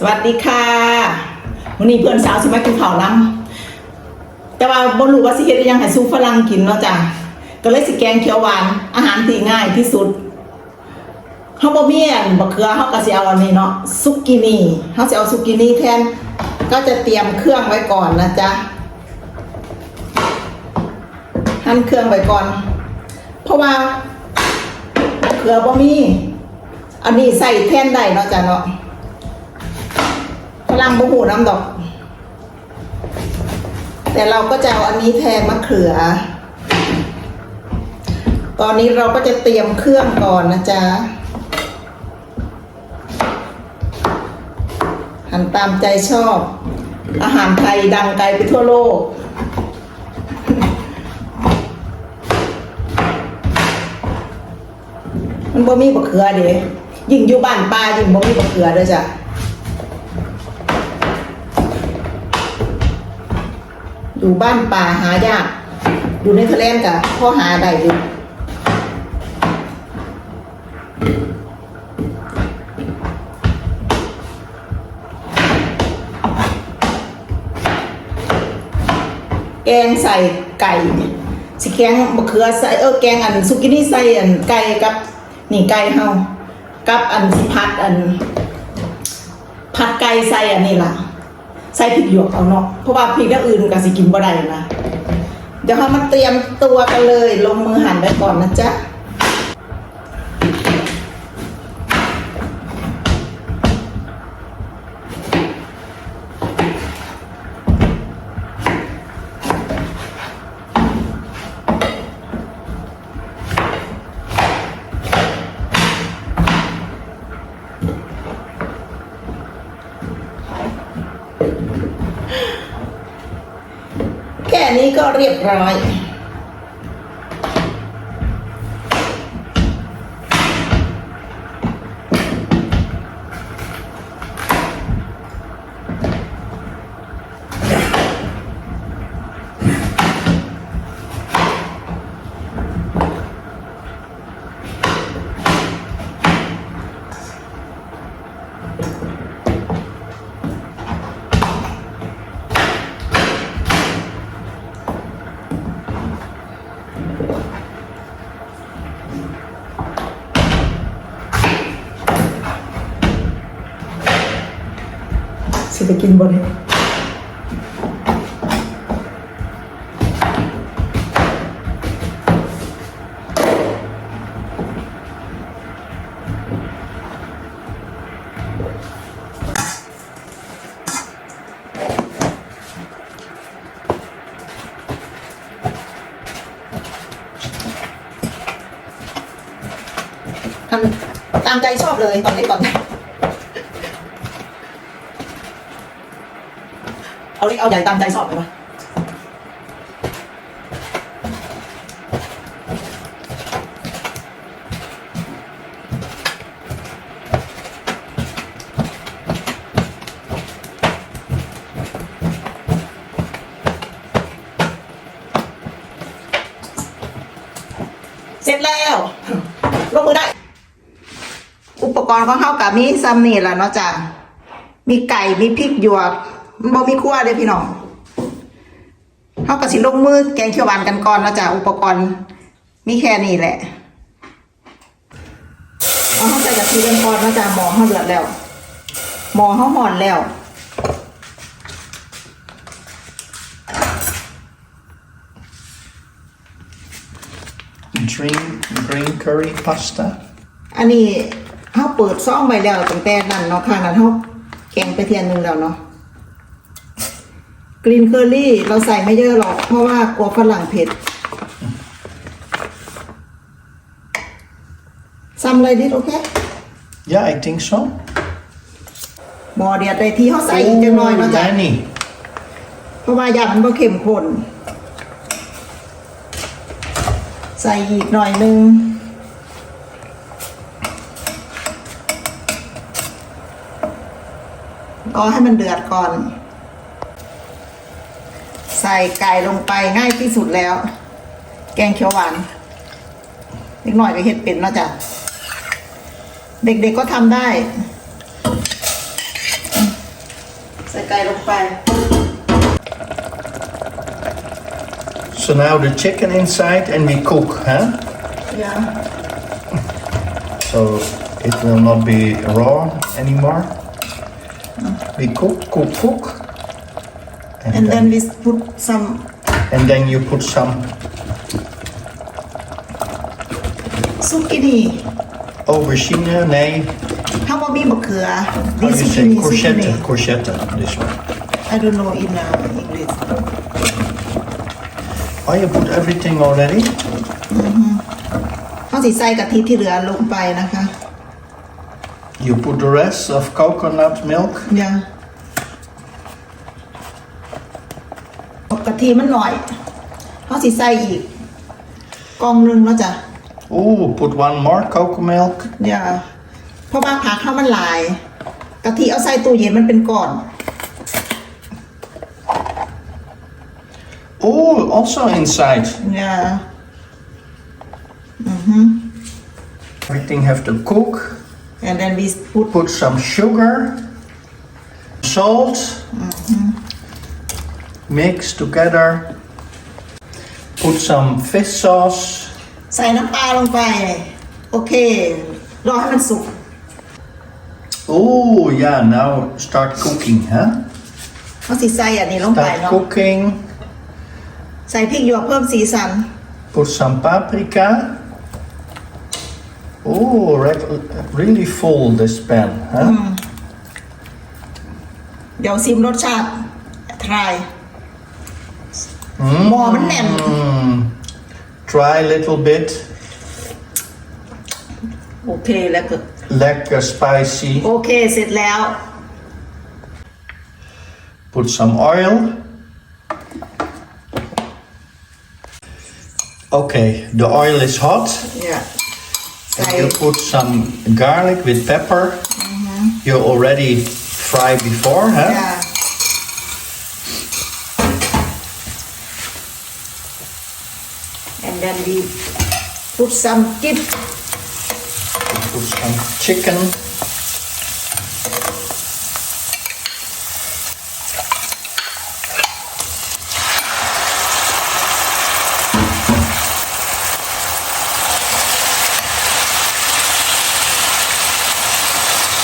สวัสดีค่ะวันนี้เพื่อนสาวสิมากินข้าวน้ำแต่ว่าบ่รู้ว่าสิเฮ็ดยังให้สู้ฝรั่งกินเนาะจ้ะก็เลยสิแกงเขียวหวานอาหารที่ง่ายที่สุดเฮาบ่มีอันบักเขือเฮาก็สิเอาอันนี้เนาะซุกินี่เฮาสิเอาซุกินี่แทนก็จะเตรียมเครื่องไว้ก่อนนะจ๊ะหั่นเครื่องไว้ก่อน เพราะว่าบักเขือบ่มี อันนี้ใส่แทนได้เนาะจ้ะเนาะ รั่งบุหูน้ำดอก แต่เราก็จะเอาอันนี้แทนมะเขือ ตอนนี้เราก็จะเตรียมเครื่องก่อนนะจ๊ะ หันตามใจชอบ อาหารไทยดังไกลไปทั่วโลกมันบ่มีบะเขือเด้ยิ่งอยู่บ้านป้ายิ่งบ่มีบะเขือเด้อจ้ะ อยู่บ้านป่าหายาก อยู่ในทะเลนกับพ่อหาได้อยู่แกงใส่ไก่สิแกงมะเขือใส่เออแกงอันสุกินี่ใส่อันไก่กับนี่ไก่เฮากับอันสิพัดอันผัดไก่ใส่อันนี้ล่ะ ใส่พริกหยวกเอาเนาะเพราะว่าพริกอย่างอื่นก็สิกินบ่ได้นะเดี๋ยวเรามาเตรียมตัวกันเลย ลงมือหั่นไปก่อนนะจ๊ะ แค่นี้ก็เรียบร้อย ไปกินบ่ได้ทำตามใจชอบเลยตอนนี้ก่อนนี้ เอาเล็กเอาใหญ่ตามใจชอบเลยปะเสร็จแล้วลงมือได้ อุปกรณ์ของเขากับมีซัมนี่แหละเนาะจ้ะมีไก่ มีพริกหยวก มันบ่มีคั่วเลยพี่น้องเขาก็สิลงมือแกงเขียวหวานกันก่อนเนาะจ้ะอุปกรณ์มีแค่นี้แหละเอาเข้าใส่กะทิกันก่อนเนาะจ้ะหม้อเขาเดือดแล้ว หม้อเขาห่อนแล้ว Green, green curry pasta. อันนี้เขาเปิดซ่องไปแล้วตั้งแต่นั้นเนาะค่ะนั้นเขาแกงไปเทียนหนึ่งแล้วเนาะก รีนเคอรี่เราใส่ไม่เยอะหรอก เพราะว่ากลัวฝรั่งเผ็ดซัมอะไรดิโอเค Yeah, I think so. หมอเดียดได้ที่เขาใส่อีกจังน้อยเนาะ Oh, จ๊ะ Danny. เพราะว่ายามันบ่เข้มข้นใส่อีกหน่อยนึง รอให้มันเดือดก่อนใส่ไก่ลงไปง่ายที่สุดแล้ว แกงเขียวหวานเล็กหน่อยก็เฮ็ดเป็นเนาะจ๊ะเด็กๆก็ทำได้อใส่ไก่ลงไป So now the chicken inside and we cook, huh? อย่า So it will not be raw anymore. We cook, cook, cook. And, and then then, we put some and then you put some ซุกินี่ aubergine, nee, ถ้าว่ามีมะเขือ how this do you say zucchini courgette? zucchini Courgette, this one. I don't know in uh, English Oh, you put everything already? เขาสิใส่กะทิที่เหลือลงไปนะคะ You put the rest of coconut milk. อ กะทิมันหน่อยเขาสิใส่อีกกล่องหนึงแล้วจ้ะ Oh, put one more cocoa milk. อย่าเพราะว่าผักข้าวมันหลายกะทิเอาใส่ตู้เย็นมันเป็นก้อน Oh, also inside. อย่า Everything have to cook. and then we put Put some sugar, salt, mix together. Put some fish sauce. ใส่น้ำปลาลงไป โอเค รอให้มันสุก Oh, yeah, now start cooking, huh? เขาสิใส่อันนี้ลงไป Start เนาะ cooking. ใส่พริกหยวกเพิ่มสีสัน Put some paprika. Oh, re- really full this pan, huh? เดี๋ยวซิมรสชาติ try Mm. หม้อมันแน่น Mm. Try a little bit. โอเคแล้วก็ Lekker spicy. โอเคเสร็จแล้ว Put some oil. Okay, the oil is hot. เนี่ย ใส่ And you put some garlic with pepper. You already fried before, เนี่ And we put some dip Put some chicken.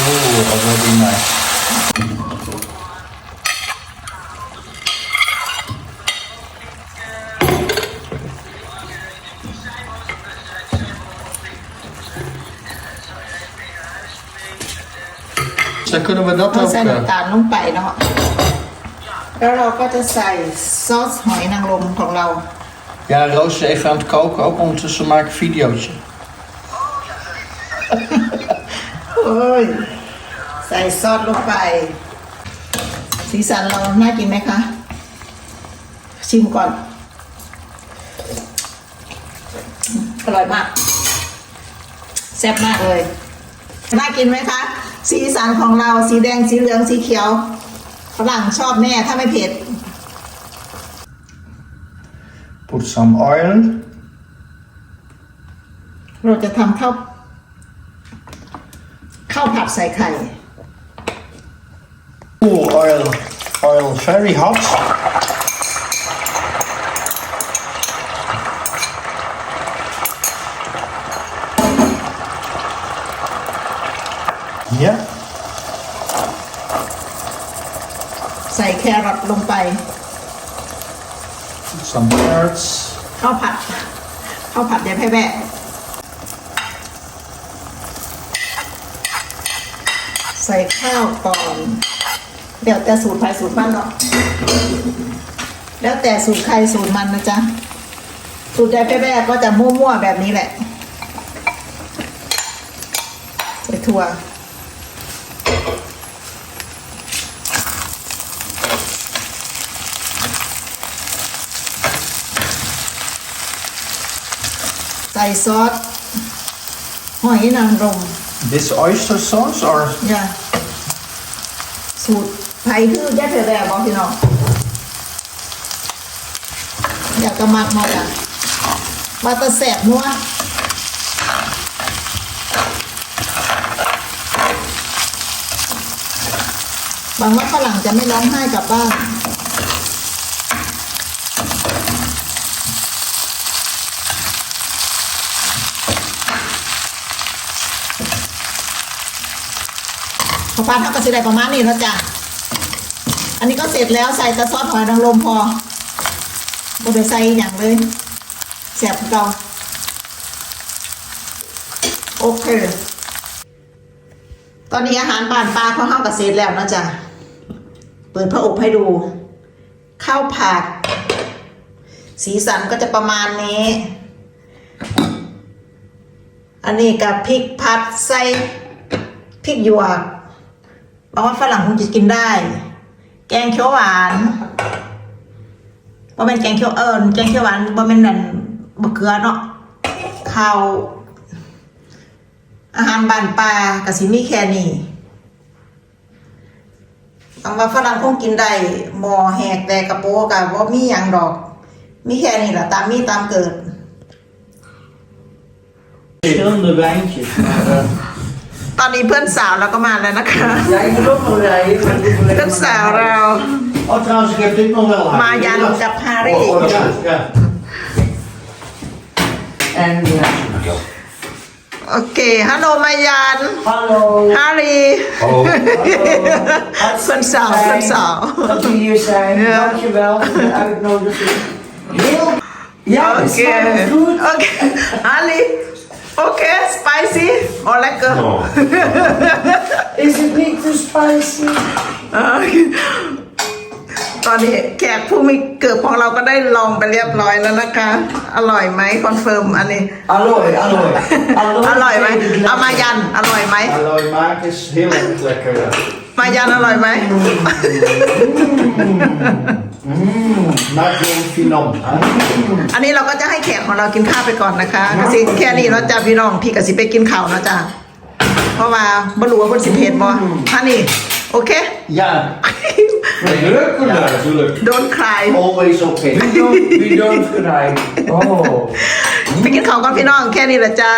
Oh, already nice. Zo kunnen we dat เรา ook. ใส่ eh, น้ำตาลลงไปเนาะ แล้วเราก็จะใส่ซอสหอยนางรมของเรา Ja, Roos is even aan het koken. Ook ondertussen maak ik een videootje. เอ้ย ใส่ซอสลงไป สีสันเราน่ากินไหมคะ ชิมก่อน อร่อยมาก แซ่บมากเลย น่ากินไหมคะ สีสันของเราสีแดงสีเหลืองสีเขียวฝรั่งชอบแน่ถ้าไม่เผ็ด Put some oil. เราจะทำข้าวข้าวผัดใส่ไข่ Ooh, oil. Oil very hot. Ja, ใส่แครอทลงไป put some carrots. ข้าวผัดข้าวผัดเดี๋ยวแพ่แบะใส่ข้าวก่อนเดี๋ยวแต่สูตรใครสูตรมันเนาะแล้วแต่สูตรใครสูตรมันนะจ๊ะ สูตรใดแพ่แบะก็จะมั่วๆแบบนี้แหละใส่ถั่ว ส่ซอสหอยนางรม This oyster sauce or อย่าสูตรไทยคือแย่เธอแบบบอกพี่น้องอยากกระมักมาจ้ะมาแตะแสบนัวหวังว่าฝรั่งจะไม่ร้องไห้กลับบ้าน พอปลาเท่ากับสิได้ประมาณนี้แล้วจ้ะอันนี้ก็เสร็จแล้วใส่แตะซอสหอยนางรมพอบ่ไปใส่อย่างเลยแสบเก่าโอเค ตอนนี้อาหารบ้านปลาเขาเข้ากับเสร็จแล้วนะจ๊ะเปิดพระอบให้ดู ข้าวผัด สีสันก็จะประมาณนี้ อันนี้กับพริกผัดใส่พริกหยวก บางว่าฝรั่งคงจะกินได้ แกงเขียวหวานบ่เป็นแกงเขียวเอิญแกงเขียวหวานบ่เป็นนั่นบะเกลือเนาะข้าวอาหารบ้านปลากะสิมีแค่นี้บางว่าฝรั่งคงกินได้หมอแหกแต่กระโปงกะบ่มีหยังดอก มีแค่นี้ล่ะตามมีตามเกิด Verschillende wijntjes. Maar, eh, ตอนนี้เพื่อนสาวเราก็มาแล้วนะคะ ja, ik moet ook nog rijden. maar ik moet เพื่อน alleen สาว maar- เรา Oh, trouwens, ik heb dit nog wel. มายันกับฮารี่ Oh, ja, ja. En ja. โอเคฮัลโหลมายัน Hallo. ฮารี่ Hallo. เพื่อนสาวเพื่อนสาว Dat we hier zijn. Ja. Dankjewel voor de uitnodiging. Heel. Ja, โอ het เค smaakt goed. โอเคฮารี่โอเคสไปซี่โอเลกเกอร์ Oh. Is het niet te spicy? ตอนนี้แขกผู้มีเกิดของเราก็ได้ลองไปเรียบร้อยแล้วนะคะ อร่อยไหมคอนเฟิร์มอันนี้ Alloy, alloy. อร่อยไหม เอามายันอร่อยไหม Alloy maken is heel erg lekker. ja. มายันอร่อยไหม Maak gewoon finan. อันนี้เราก็จะให้แขกของเรากินข้าวไปก่อนนะคะกสิแค่นี้เราจะพี่น้องพี่กสิไปกินข้าวนะจ๊ะเพราะว่าบรู้ว่าคนสิเพจบ่ท่านี่โอเค Ja. Druk natuurlijk. don't cry Always okay. We don't, we don't cry. Oh. ไปกินข้าวก่อนพี่น้องแค่นี้แหละจ้า